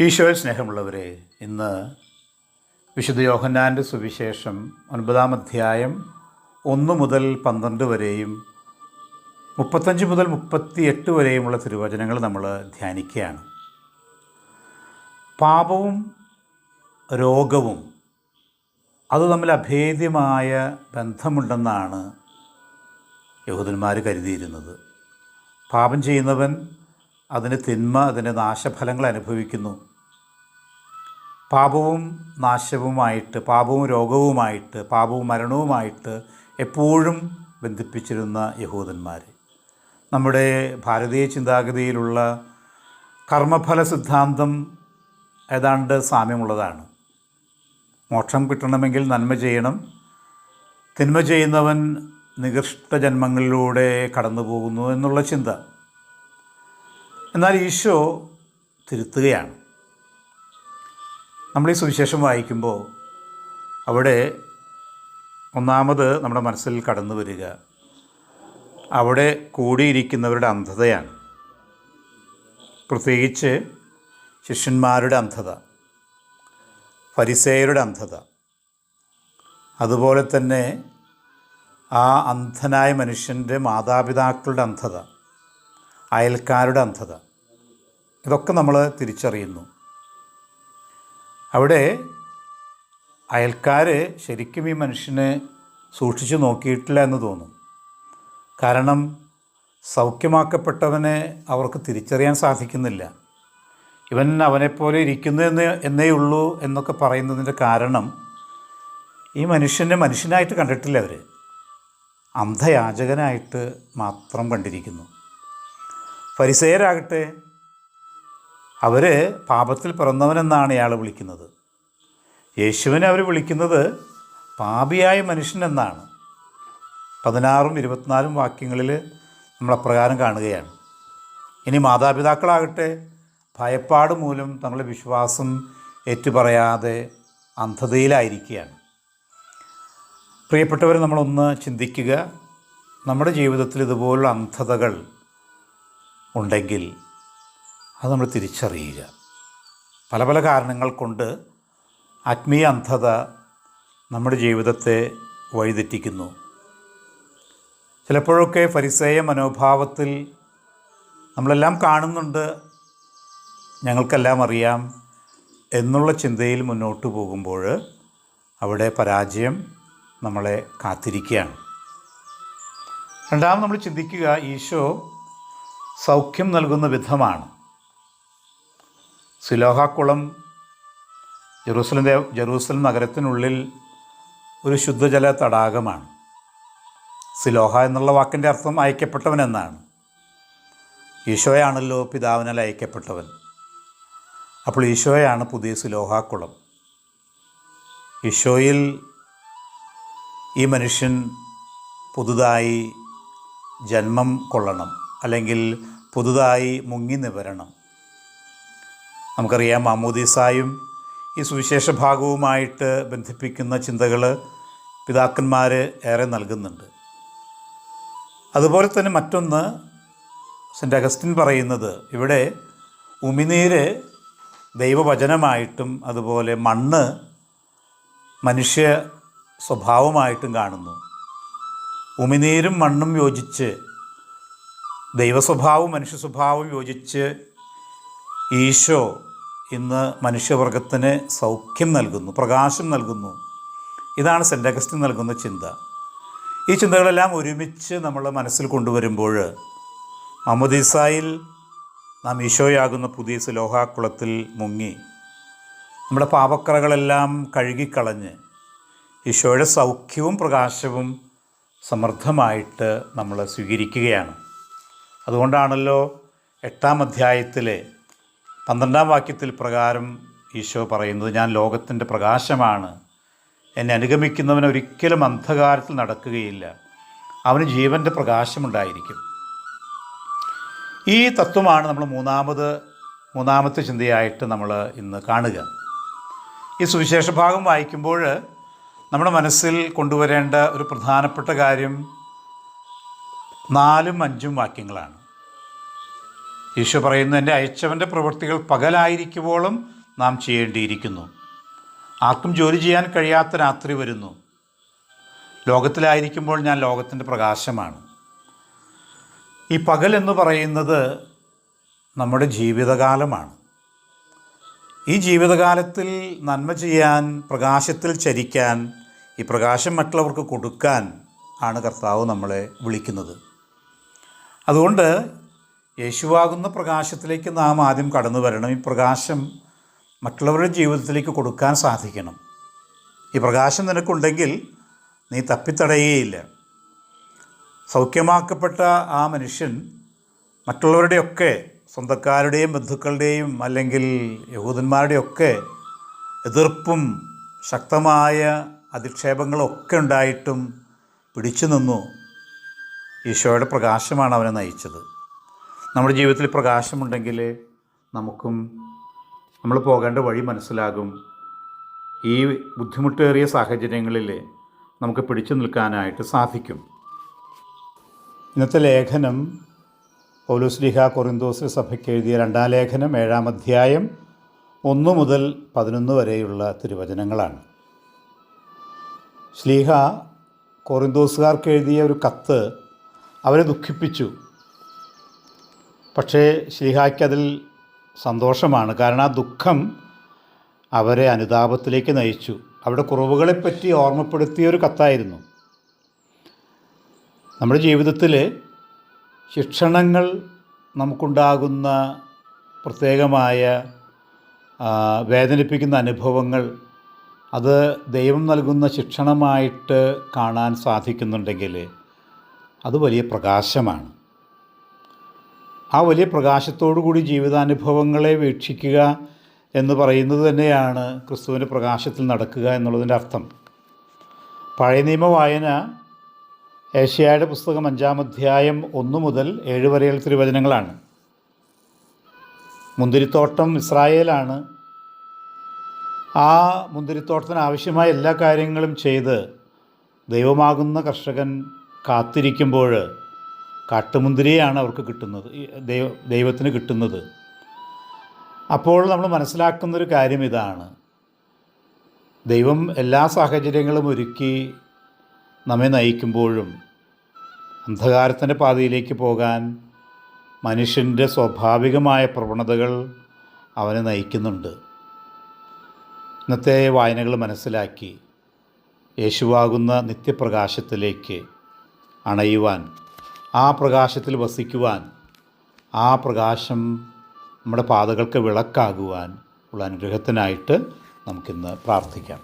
ഈശോയിൽ സ്നേഹമുള്ളവരെ ഇന്ന് വിശുദ്ധ യോഹന്നാന്റെ സുവിശേഷം ഒൻപതാം അധ്യായം ഒന്ന് മുതൽ പന്ത്രണ്ട് വരെയും മുപ്പത്തഞ്ച് മുതൽ മുപ്പത്തിയെട്ട് വരെയുമുള്ള തിരുവചനങ്ങൾ നമ്മൾ ധ്യാനിക്കുകയാണ്. പാപവും രോഗവും അത് തമ്മിൽ അഭേദ്യമായ ബന്ധമുണ്ടെന്നാണ് യഹൂദന്മാർ കരുതിയിരുന്നത്. പാപം ചെയ്യുന്നവൻ അതിന് തിന്മ അതിന്റെ നാശഫലങ്ങൾ അനുഭവിക്കുന്നു. പാപവും നാശവുമായിട്ട് പാപവും രോഗവുമായിട്ട് പാപവും മരണവുമായിട്ട് എപ്പോഴും ബന്ധിപ്പിച്ചിരുന്ന യഹൂദന്മാർ നമ്മുടെ ഭാരതീയ ചിന്താഗതിയിലുള്ള കർമ്മഫല സിദ്ധാന്തം ഏതാണ്ട് സാമ്യമുള്ളതാണ്. മോക്ഷം കിട്ടണമെങ്കിൽ നന്മ ചെയ്യണം. തിന്മ ചെയ്യുന്നവൻ നികൃഷ്ട ജന്മങ്ങളിലൂടെ കടന്നു പോകുന്നു എന്നുള്ള ചിന്ത. എന്നാൽ ഈശോ തിരുത്തുകയാണ്. നമ്മൾ ഈ സുവിശേഷം വായിക്കുമ്പോൾ അവിടെ ഒന്നാമത് നമ്മുടെ മനസ്സിൽ കടന്നു വരിക. അവിടെ കൂടിയിരിക്കുന്നവരുടെ അന്ധതയാണ്. പ്രത്യേകിച്ച് ശിഷ്യന്മാരുടെ അന്ധത ഫരിസേയരുടെ അന്ധത അതുപോലെ തന്നെ ആ അന്ധനായ മനുഷ്യന്റെ മാതാപിതാക്കളുടെ അന്ധത അയൽക്കാരുടെ അന്ധത. ഇതൊക്കെ നമ്മൾ തിരിച്ചറിയുന്നു. അവിടെ അയൽക്കാർ ശരിക്കും ഈ മനുഷ്യനെ സൂക്ഷിച്ചു നോക്കിയിട്ടില്ല എന്ന് തോന്നും. കാരണം സൗഖ്യമാക്കപ്പെട്ടവനെ അവർക്ക് തിരിച്ചറിയാൻ സാധിക്കുന്നില്ല. ഇവൻ അവനെപ്പോലെ ഇരിക്കുന്നു എന്ന് എന്നേ ഉള്ളൂ എന്നൊക്കെ പറയുന്നതിന്റെ കാരണം ഈ മനുഷ്യനെ മനുഷ്യനായിട്ട് കണ്ടിട്ടില്ല അവർ അന്ധയാചകനായിട്ട് മാത്രം കണ്ടിരിക്കുന്നു. ഫരിസേയരാകട്ടെ. അവർ പാപത്തിൽ പിറന്നവനെന്നാണ് ഇയാൾ വിളിക്കുന്നത്. യേശുവിനെ അവർ വിളിക്കുന്നത് പാപിയായ മനുഷ്യനെന്നാണ്. പതിനാറും ഇരുപത്തിനാലും വാക്യങ്ങളിൽ നമ്മൾ അപ്രകാരം കാണുകയാണ്. ഇനി മാതാപിതാക്കളാകട്ടെ ഭയപ്പാട് മൂലം തങ്ങളുടെ വിശ്വാസം ഏറ്റുപറയാതെ അന്ധതയിലായിരിക്കുകയാണ്. പ്രിയപ്പെട്ടവർ നമ്മളൊന്ന് ചിന്തിക്കുക. നമ്മുടെ ജീവിതത്തിൽ ഇതുപോലുള്ള അന്ധതകൾ ഉണ്ടെങ്കിൽ അത് നമ്മൾ തിരിച്ചറിയുക. പല പല കാരണങ്ങൾ കൊണ്ട് ആത്മീയ അന്ധത നമ്മുടെ ജീവിതത്തെ വഴിതെറ്റിക്കുന്നു. ചിലപ്പോഴൊക്കെ ഫരിസേയ മനോഭാവത്തിൽ നമ്മളെല്ലാം കാണുന്നുണ്ട് ഞങ്ങൾക്കെല്ലാം അറിയാം എന്നുള്ള ചിന്തയിൽ മുന്നോട്ട് പോകുമ്പോൾ അവിടെ പരാജയം നമ്മളെ കാത്തിരിക്കുകയാണ്. രണ്ടാമത് നമ്മൾ ചിന്തിക്കുക ഈശോ സൗഖ്യം നൽകുന്ന വിധമാണ്. സിലോഹാക്കുളം ജെറൂസലം ദേവ ജെറൂസലം നഗരത്തിനുള്ളിൽ ഒരു ശുദ്ധജല തടാകമാണ്. സിലോഹ എന്നുള്ള വാക്കിന്റെ അർത്ഥം അയക്കപ്പെട്ടവൻ എന്നാണ് ഈശോയാണല്ലോ പിതാവിനാൽ അയക്കപ്പെട്ടവൻ. അപ്പോൾ ഈശോയാണ് പുതിയ സിലോഹാക്കുളം. ഈശോയിൽ ഈ മനുഷ്യൻ പുതുതായി ജന്മം കൊള്ളണം. അല്ലെങ്കിൽ പുതുതായി മുങ്ങി നിവരണം. നമുക്കറിയാം മാമോദീസായും ഈ സുവിശേഷ ഭാഗവുമായിട്ട് ബന്ധിപ്പിക്കുന്ന ചിന്തകൾ പിതാക്കന്മാർ ഏറെ നൽകുന്നുണ്ട്. അതുപോലെ തന്നെ മറ്റൊന്ന് സെന്റ് അഗസ്റ്റിൻ പറയുന്നത് ഇവിടെ ഉമിനീര് ദൈവവചനമായിട്ടും അതുപോലെ മണ്ണ് മനുഷ്യ സ്വഭാവമായിട്ടും കാണുന്നു. ഉമിനീരും മണ്ണും യോജിച്ച് ദൈവസ്വഭാവവും മനുഷ്യ സ്വഭാവവും യോജിച്ച് ഈശോ ഇന്ന് മനുഷ്യവർഗത്തിന് സൗഖ്യം നൽകുന്നു പ്രകാശം നൽകുന്നു. ഇതാണ് സെന്റ് അഗസ്റ്റിൻ നൽകുന്ന ചിന്ത. ഈ ചിന്തകളെല്ലാം ഒരുമിച്ച് നമ്മൾ മനസ്സിൽ കൊണ്ടുവരുമ്പോൾ അമുദീസായിൽ നാം ഈശോയാകുന്ന പുതിയ ലോഹാക്കുളത്തിൽ മുങ്ങി. നമ്മുടെ പാപക്കറകളെല്ലാം കഴുകിക്കളഞ്ഞ് ഈശോയുടെ സൗഖ്യവും പ്രകാശവും സമൃദ്ധമായിട്ട് നമ്മൾ സ്വീകരിക്കുകയാണ്. അതുകൊണ്ടാണല്ലോ എട്ടാം അധ്യായത്തിലെ പന്ത്രണ്ടാം വാക്യത്തിൽ പ്രകാരം ഈശോ പറയുന്നത് ഞാൻ ലോകത്തിന്റെ പ്രകാശമാണ്. എന്നെ അനുഗമിക്കുന്നവൻ ഒരിക്കലും അന്ധകാരത്തിൽ നടക്കുകയില്ല. അവന് ജീവന്റെ പ്രകാശമുണ്ടായിരിക്കും. ഈ തത്വമാണ് നമ്മൾ മൂന്നാമത് മൂന്നാമത്തെ ചിന്തയായിട്ട് നമ്മൾ ഇന്ന് കാണുക. ഈ സുവിശേഷ ഭാഗം വായിക്കുമ്പോൾ നമ്മുടെ മനസ്സിൽ കൊണ്ടുവരേണ്ട ഒരു പ്രധാനപ്പെട്ട കാര്യം നാലും അഞ്ചും വാക്യങ്ങളാണ്. യേശു പറയുന്നു എന്റെ അയച്ചവന്റെ പ്രവൃത്തികൾ പകലായിരിക്കുമ്പോഴും നാം ചെയ്യേണ്ടിയിരിക്കുന്നു. ആർക്കും ജോലി ചെയ്യാൻ കഴിയാത്ത രാത്രി വരുന്നു. ലോകത്തിലായിരിക്കുമ്പോൾ ഞാൻ ലോകത്തിന്റെ പ്രകാശമാണ്. ഈ പകൽ എന്ന് പറയുന്നത് നമ്മുടെ ജീവിതകാലമാണ്. ഈ ജീവിതകാലത്തിൽ നന്മ ചെയ്യാൻ പ്രകാശത്തിൽ ചരിക്കാൻ ഈ പ്രകാശം മറ്റുള്ളവർക്ക് കൊടുക്കാൻ ആണ് കർത്താവ് നമ്മളെ വിളിക്കുന്നത്. അതുകൊണ്ട് യേശുവാകുന്ന പ്രകാശത്തിലേക്ക് നാം ആദ്യം കടന്നു വരണം. ഈ പ്രകാശം മറ്റുള്ളവരുടെ ജീവിതത്തിലേക്ക് കൊടുക്കാൻ സാധിക്കണം. ഈ പ്രകാശം നിനക്കുണ്ടെങ്കിൽ നീ തപ്പിത്തടയുകയില്ല. സൗഖ്യമാക്കപ്പെട്ട ആ മനുഷ്യൻ മറ്റുള്ളവരുടെയൊക്കെ സ്വന്തക്കാരുടെയും ബന്ധുക്കളുടെയും അല്ലെങ്കിൽ യഹൂദന്മാരുടെയൊക്കെ എതിർപ്പും ശക്തമായ അധിക്ഷേപങ്ങളൊക്കെ ഉണ്ടായിട്ടും പിടിച്ചു നിന്നു. ഈശോയുടെ പ്രകാശമാണ് അവനെ നയിച്ചത്. നമ്മുടെ ജീവിതത്തിൽ പ്രകാശമുണ്ടെങ്കിൽ നമുക്കും നമ്മൾ പോകേണ്ട വഴി മനസ്സിലാകും. ഈ ബുദ്ധിമുട്ടേറിയ സാഹചര്യങ്ങളിൽ നമുക്ക് പിടിച്ചു നിൽക്കാനായിട്ട് സാധിക്കും. ഇന്നത്തെ ലേഖനം പൗലോസ്ലിഹ കൊറിന്തോസ് സഭയ്ക്ക് എഴുതിയ രണ്ടാം ലേഖനം ഏഴാം അധ്യായം ഒന്ന് മുതൽ പതിനൊന്ന് വരെയുള്ള തിരുവചനങ്ങളാണ്. ശ്ലീഹ കൊറിന്തോസുകാർക്ക് എഴുതിയ ഒരു കത്ത് അവരെ ദുഃഖിപ്പിച്ചു. പക്ഷേ ശ്രീഹായ്ക്കതിൽ സന്തോഷമാണ്. കാരണം ആ ദുഃഖം അവരെ അനുതാപത്തിലേക്ക് നയിച്ചു. അവിടെ കുറവുകളെപ്പറ്റി ഓർമ്മപ്പെടുത്തിയ ഒരു കത്തായിരുന്നു. നമ്മുടെ ജീവിതത്തിൽ ശിക്ഷണങ്ങൾ നമുക്കുണ്ടാകുന്ന പ്രത്യേകമായ വേദനിപ്പിക്കുന്ന അനുഭവങ്ങൾ അത് ദൈവം നൽകുന്ന ശിക്ഷണമായിട്ട് കാണാൻ സാധിക്കുന്നുണ്ടെങ്കിൽ അത് വലിയ പ്രകാശമാണ്. ആ വലിയ പ്രകാശത്തോടു കൂടി ജീവിതാനുഭവങ്ങളെ വീക്ഷിക്കുക എന്ന് പറയുന്നത് തന്നെയാണ് ക്രിസ്തുവിന്റെ പ്രകാശത്തിൽ നടക്കുക എന്നുള്ളതിന്റെ അർത്ഥം. പഴയ നിയമ വായന ഏഷ്യായുടെ പുസ്തകം അഞ്ചാം അധ്യായം ഒന്ന് മുതൽ ഏഴ് വരെയുള്ള തിരുവചനങ്ങളാണ്. മുന്തിരിത്തോട്ടം ഇസ്രായേലാണ്. ആ മുന്തിരിത്തോട്ടത്തിന് ആവശ്യമായ എല്ലാ കാര്യങ്ങളും ചെയ്ത് ദൈവമാകുന്ന കർഷകൻ കാത്തിരിക്കുമ്പോൾ കാട്ടുമുന്തിരിയാണ് അവർക്ക് കിട്ടുന്നത് ദൈവ ദൈവത്തിന് കിട്ടുന്നത്. അപ്പോൾ നമ്മൾ മനസ്സിലാക്കുന്നൊരു കാര്യം ഇതാണ്. ദൈവം എല്ലാ സാഹചര്യങ്ങളും ഒരുക്കി നമ്മെ നയിക്കുമ്പോഴും അന്ധകാരത്തിന്റെ പാതയിലേക്ക് പോകാൻ മനുഷ്യന്റെ സ്വാഭാവികമായ പ്രവണതകൾ അവനെ നയിക്കുന്നുണ്ട്. ഇന്നത്തെ വായനകൾ മനസ്സിലാക്കി യേശുവാകുന്ന നിത്യപ്രകാശത്തിലേക്ക് അണയുവാൻ ആ പ്രകാശത്തിൽ വസിക്കുവാൻ ആ പ്രകാശം നമ്മുടെ പാതകൾക്ക് വിളക്കാകുവാൻ ഉള്ള അനുഗ്രഹത്തിനായിട്ട് നമുക്കിന്ന് പ്രാർത്ഥിക്കാം.